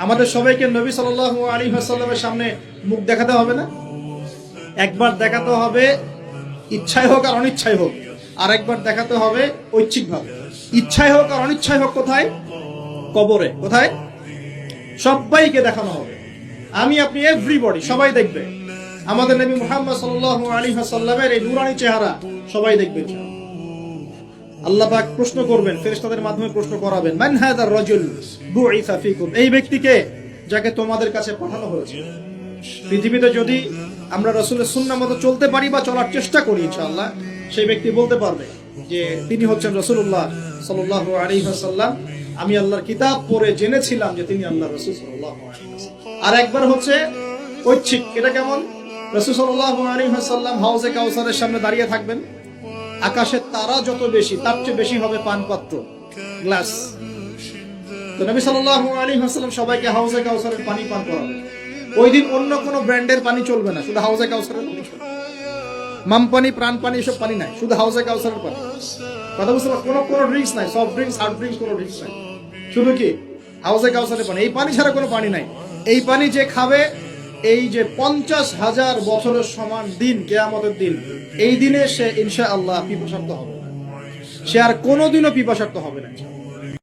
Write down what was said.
আমাদের সবাইকে নবী সাল আলী সাল্লামের সামনে মুখ দেখাতে হবে না? একবার দেখাতে হবে ইচ্ছাই হোক আর অনিচ্ছাই হোক। আর একবার দেখাতে হবে ঐচ্ছিক ঐচ্ছিকভাবে। ইচ্ছাই হোক আর অনিচ্ছাই হোক কোথায়? কবরে। কোথায়? সবাইকে দেখানো হবে। আমি, আপনি এভরিবডি সবাই দেখবে। আমাদের নবী মুহাম্মদ সাল্লাল্লাহু আলাইহি ওয়াসাল্লামের এই নুরানি চেহারা সবাই দেখবে আল্লাহ পাক প্রশ্ন করবেন, ফেরেশতাদের মাধ্যমে প্রশ্ন করাবেন, মান হাদার রাজুল বুইসা ফিকুম? এই ব্যক্তিকে যাকে তোমাদের কাছে পাঠানো হয়েছে। পৃথিবীতে যদি আমরা রাসূলের সুন্নাহ মতো চলতে পারি বা চলার চেষ্টা করি, ইনশাআল্লাহ, সেই ব্যক্তি বলতে পারবে যে তিনি হচ্ছেন রাসূলুল্লাহ সাল্লাল্লাহু আলাইহি ওয়াসাল্লাম। আমি আল্লাহর কিতাব পড়ে জেনেছিলাম যে তিনি আল্লাহর রাসূল সাল্লাল্লাহু আলাইহি ওয়াসাল্লাম। আর একবার হচ্ছে ঐচ্ছিক, এটা কেমন? রাসূল সাল্লাল্লাহু আলাইহি ওয়াসাল্লাম হাউজে কাউসারের সামনে দাঁড়িয়ে থাকবেন। আকাশের তারা যত বেশি, তার চেয়ে বেশি হবে পানপাত্র, গ্লাস। তো নবী সাল্লাল্লাহু আলাইহি ওয়াসাল্লাম সবাইকে হাউজে কাউসারের পানি পান করাবে। ওই দিন অন্য কোনো ব্র্যান্ডের পানি চলবে না, শুধু হাউজে কাউসারের পানি মাম পানি, প্রাণ পানি, এসব পানি নাই, শুধু হাউজে কাউসারের পানি। কথা বুঝতে পারছ কোনো কোনো ড্রিঙ্কস নাই সফট ড্রিঙ্কস হার্ড ড্রিঙ্কস কোনো ড্রিঙ্কস নাই। শুধু কি? হাউজে কাউসারের পানি। এই পানি ছাড়া কোনো পানি নাই। এই পানি যে খাবে এই যে পঞ্চাশ হাজার বছরের সমান দিন, কেয়ামতের দিন, এই দিনে সে ইনশা আল্লাহ পিপাসার্থ হবে। সে আর কোনোদিনও পিপাসার্থ হবে না